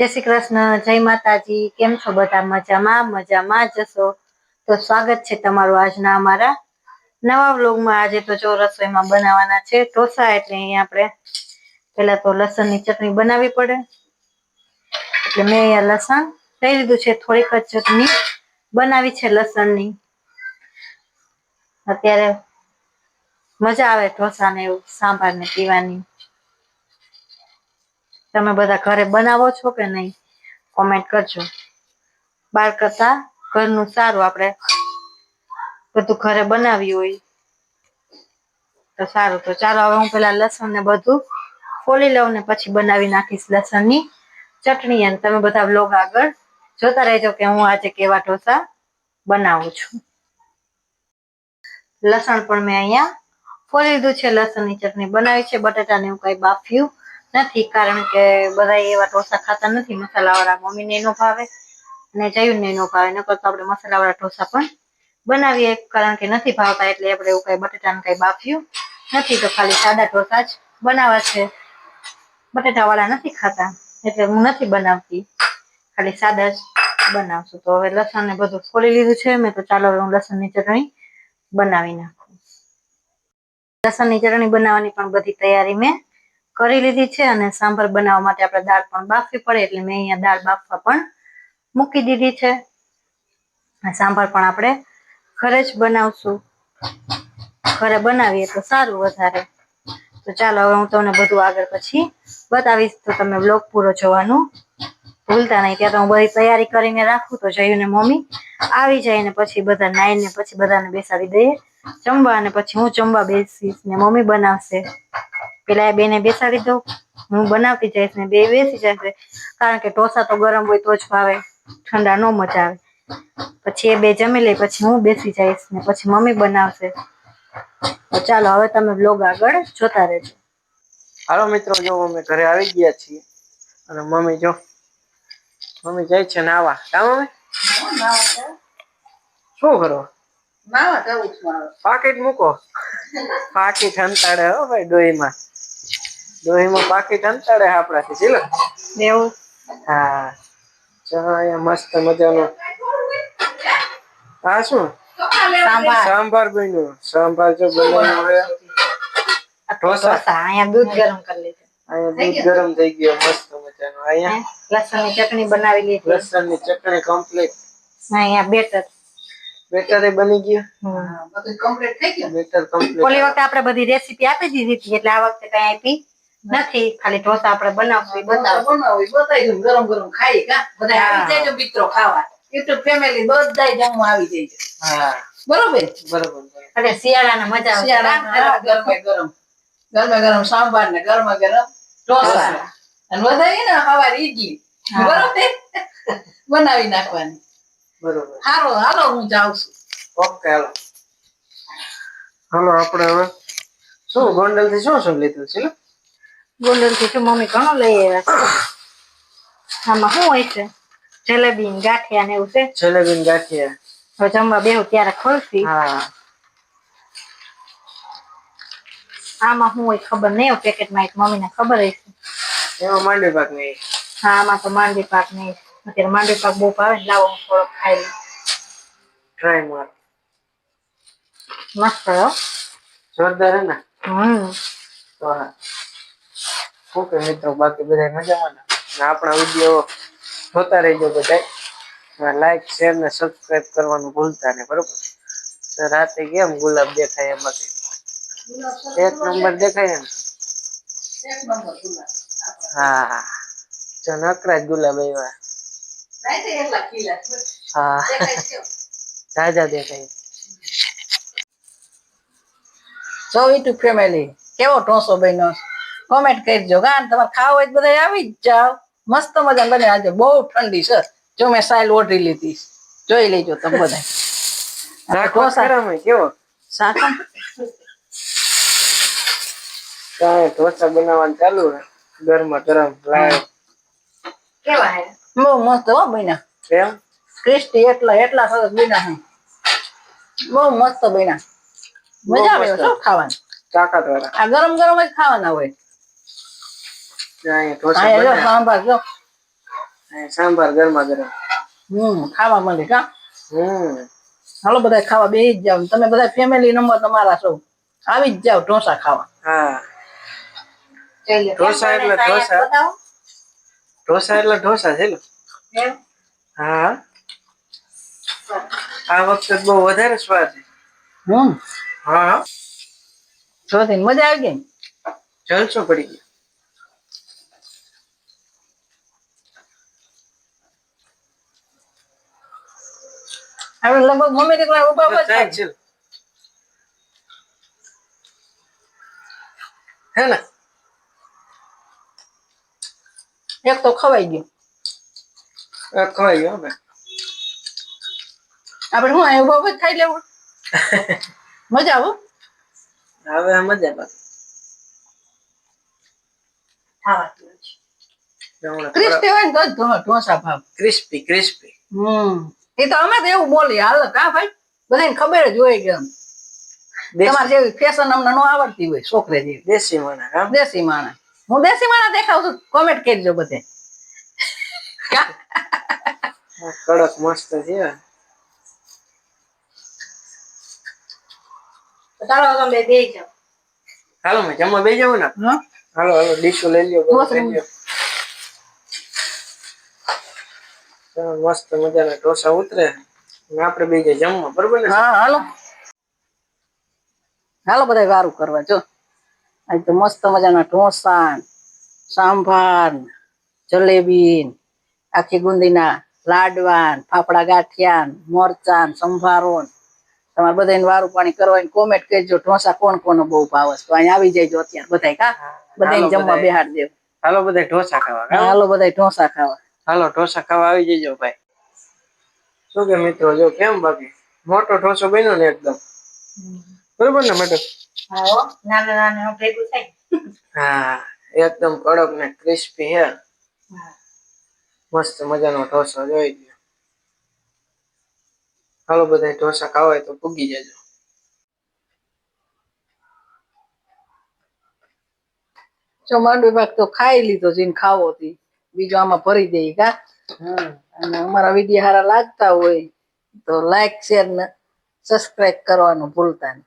જય શ્રી કૃષ્ણ, જય માતાજી, કેમ છો બધા? મજામાં મજામાં જશો તો સ્વાગત છે તમારું આજના અમારા નવા વ્લોગમાં. આજે તો જો રસોઈમાં બનાવવાના છે ઢોસા, એટલે અહીંયા આપણે પહેલા તો લસણની ચટણી બનાવવી પડે. એટલે મેં અહીંયા લસણ લઈ લીધું છે, થોડીક જ ચટણી બનાવી છે લસણની. અત્યારે મજા આવે ઢોસાને એવું, સાંભારને પીવાની. તમે બધા ઘરે બનાવો છો કે નહીં? કોમેન્ટ કરજો. બહાર કરતા ઘરનું સારું આપણે બધું ઘરે બનાવ્યું હોય તો સારું. તો ચાલો હવે હું પેલા લસણ ને બધું ફોલી લઉં ને પછી બનાવી નાખીશ લસણની ચટણી. અને તમે બધા બ્લોગ આગળ જોતા રહેજો કે હું આજે કેવા ઢોસા બનાવું છું. લસણ પણ મેં અહીંયા ફોલી લીધું છે. લસણની ચટણી બનાવી છે. બટાટાને હું કઈ બાફ્યું નથી, કારણ કે બધા એવા ઢોસા ખાતા નથી, મસાલાવાળા મમ્મીને નો ભાવે અને જયુને નો ભાવે, નકર તો આપણે મસાલાવાળા ઢોસા પણ બનાવીએ, કારણ કે નથી ભાવતા એટલે આપણે એવું કઈ બટેટાને કઈ બાફ્યું નથી, તો ખાલી સાદા ઢોસા જ બનાવવા છે. બટેટાવાળા નથી ખાતા, એટલે હું નથી બનાવતી, ખાલી સાદા જ બનાવશું. તો હવે લસણ ને બધું ફોલી લીધું છે, મેં તો ચાલો હવે હું લસણની ચટણી બનાવી નાખું. લસણની ચટણી બનાવવાની પણ બધી તૈયારી મેં કરી લીધી છે અને સાંભર બનાવવા માટે આપણે દાળ પણ બાફવી પડે એટલે મેં અહીંયા દાળ બાફવા પણ મૂકી દીધી છે. સાંભર પણ આપણે ઘરે જ બનાવશું. ઘરે બનાવીએ તો સારું વધારે. તો ચાલો હવે હું તમને બધું આગળ પછી બતાવીશ. તો તમે બ્લોગ પૂરો જોવાનું ભૂલતા નહીં. ત્યાં તો હું બધી તૈયારી કરીને રાખું તો જયુને મમ્મી આવી જાય ને પછી બધા નાઈને પછી બધાને બેસાડી દઈએ. જમવા અને પછી હું જમવા બેસીશ ને મમ્મી બનાવશે. પેલા એ બેને બેસાડી દઉં. હું બનાવતી જઈશ ને બે બેસી જશે. કારણ કે ઢોસા તો ગરમ હોય તો જ ભાવે. ઠંડા ન મજા આવે. પછી એ બે જમી લે પછી હું બેસી જઈશ ને પછી મમ્મી બનાવશે. તો ચાલો હવે તમે બ્લોગ આગળ જોતા રહેજો. હાલો મિત્રો જો અમે ઘરે આવી ગયા છીએ. અને મમ્મી જો મમ્મી જાય છે નાવા કા મમ્મી? શું કરો? પાકીટ મૂકો. પાકીટ હંતાડે હો ભાઈ ડોહીમાં. ડોહીમાં પાકીટ હંતાડે આપણાથી ચીલો એવું? હા. અહીંયા મસ્ત મજાનો. આ શું? સાંભાર. સાંભાર બન્યું. સાંભાર જો બનાવ્યું હવે ઢોસા. ઢોસા. અહીંયા દૂધ ગરમ કરી લીધું. અહીંયા દૂધ ગરમ થઈ ગયો. મસ્ત મજાનું. અહીંયા લસણની ચટણી બનાવી લીધી. લસણની ચટણી કમ્પ્લીટ અહીંયા બેટર. બેટર એ બની ગયું? બેટર કમ્પ્લીટ ઓલી વખતે આપણે બધી રેસીપી આપી દીધી હતી એટલે આ વખતે કઈ આપી નથી ખાલી ઢોસા આપણે બનાવશું એ બતાવશું. ગરમ ગરમ ખાઈ કા? બધા આવી જાય મિત્રો ખાવા. યુટ્યુબ ફેમિલી બધા જમવા આવી હા. બરોબર? બરોબર એટલે શિયાળાના મજા આવશે. શિયાળામાં ગરમે ગરમ. ગરમે ગરમ સાંભાર ને ગરમા ગરમ ઢોસા. અને બધા ને સવારે ઈડલી. બરોબર? બનાવી નાખવાની. બરોબર. હારો હાલો હું જાઉં છું. ઓકે હાલો. હાલો આપણે હવે શું ગોંડલથી શું શું લીધું છે? ગોંડલથી શું મમ્મી ઘણો લઈ આવ્યા આમાં શું હોય છે? જલેબી ને ગાંઠિયા ને એવું છે? જલેબી ને ગાંઠિયા. હવે જમવા બેહું ત્યારે ખોલશી. હા. આમાં શું હોય ખબર નહીં પેકેટમાં એક મમ્મીને ખબર હશે. એમાં માંડવી પાક નહીં. હા આમાં તો માંડવી પાક નહીં. અત્યારે માંડવી પાક બહુ ભાવે લાવો હું થોડોક ખાઈ લઉં. ટ્રાય માર મસ્ત જોરદાર હે ને? હમ. તો હા. ઓકે મિત્રો, બાકી બધા મજામાં ને? આપણા વીડિયો જોતા રહેજો બધા લાઈક શેર ને સબસ્ક્રાઈબ કરવાનું ભૂલતા નહીં, બરોબર? તો રાતે કેમ ગુલાબ દેખાય એમાંથી એક નંબર દેખાય ને. હા જો નકરા જ ગુલાબ આવ્યા. હા. છે. તાજા દેખાય. જો યુટ્યુબ ફેમિલી કેવો ઢોસો બન્યો? કોમેન્ટ કરજો કારણ તમારે ખાવ હોય તો બધા આવી જ જાઓ. મસ્ત મજા બને. આજે બહુ ઠંડી છે. જો મેં સાઈલ ઓઢી લીધી. જોઈ લેજો તમે બધા રાખો કેવો? સાકમ કાંઈ ઢોસા બનાવવાનું ચાલુ હે ગરમા ગરમ લાઈવ કેવા હે? બહુ મસ્ત હો બન્યા. ક્રિસ્ટી એટલા એટલા સરસ બન્યા છે. બહુ મસ્ત બન્યા. મજા આવે શું ખાવાની? તાકાત વાળા આ ગરમ ગરમ જ ખાવાના હોય અહીંયા ઢોસા અહીંયા જો બન્યા. સાંભાર જો. સાંભાર ગરમા ગરમ. હમ ખાવા મળે કા? હમ. હાલો બધા ખાવા બેસી જ જાવ તમે બધા ફેમિલી નંબર તમારા સૌ આવી જ જાવ ઢોસા ખાવા. હા. ઢોસા એટલે ઢોસા. ઢોસા એટલે ઢોસા છે હા. આ વખતે બહુ વધારે સ્વાદ છે. હમ. હા. મજા આવી ગઈ જલસો પડી ગયો. આપણે લગભગ મમ્મી દીકરા ઊભા ઊભા જ છે હે ને? એક તો ખવાઈ ગયો. ખવાઈ ગયો હવે આપણે શું અહીં ઊભા ઊભા ખાઈ લેવું મજા આવું હવે મજા બાકી ખાવા ક્રિસ્પી હોય ને તો ઢોસા ભાવ. Crispy crispy. હમ. એ તો અમે તો એવું બોલીએ હાલ કા ભાઈ બધાને ખબર જ હોય કે આમ. તમારે જેવી ફેશન અમને ન આવડતી હોય છોકરે જેવી દેશી માણા કામ દેશી માણસ હું દેશી માણસ દેખાવ છું કોમેન્ટ કરજો બધે કા? આ કડક મસ્ત છે તો ચાલો તમે બે બેસી જાઓ. હાલો મેં જમવા બે જાવ ને હં? હાલો હાલો ડીશો લઈ લ્યો બધું બસ લઈ લ્યો મસ્ત મજાના ઢોસા ઉતરે ને આપણે બે જઈએ જમવા બરોબર ને? હા હાલો. હાલો બધા વારું કરવા જો. આજ તો મસ્ત મજાના ઢોસા સાંભાર જલેબી આખી ગુંદીના લાડવા ને, ફાફડા ગાંઠિયા મરચા મોરચા ને, સંભારો ને. તમારે બધાને વારું પાણી કરવા કોમેન્ટ કરજો ઢોસા કોણ કોનો બહુ ભાવે છે. તો અહીંયા આવી જજો અત્યારે બધા કા? બધાને જમવા. બેહાડ દેવ હાલો બધા ઢોસા ખાવા? હાલો બધા ઢોસા ખાવા. હાલો ઢોસા ખાવા આવી જજો ભાઈ. શું કે મિત્રો જો કેમ બાકી? મોટો ઢોસો બન્યો ને એકદમ. બરોબર ને મેડમ? હા હો. નાના નાના ભેગું થાય. હા એકદમ કડક ને ક્રિસ્પી હે. મસ્ત મજાનો ઢોસો જોઈ ગયો હાલો બધા ઢોસા ખાવા હોય તો પૂગી જજો. જો માંડવી ભાગ તો ખાઈ લીધો જેને ખાવો હતી બીજો આમાં ભરી દઈ કા? અને અમારા વીડિયો સારા લાગતા હોય તો લાઈક શેર ને સબસ્ક્રાઈબ કરવાનું ભૂલતા નહીં.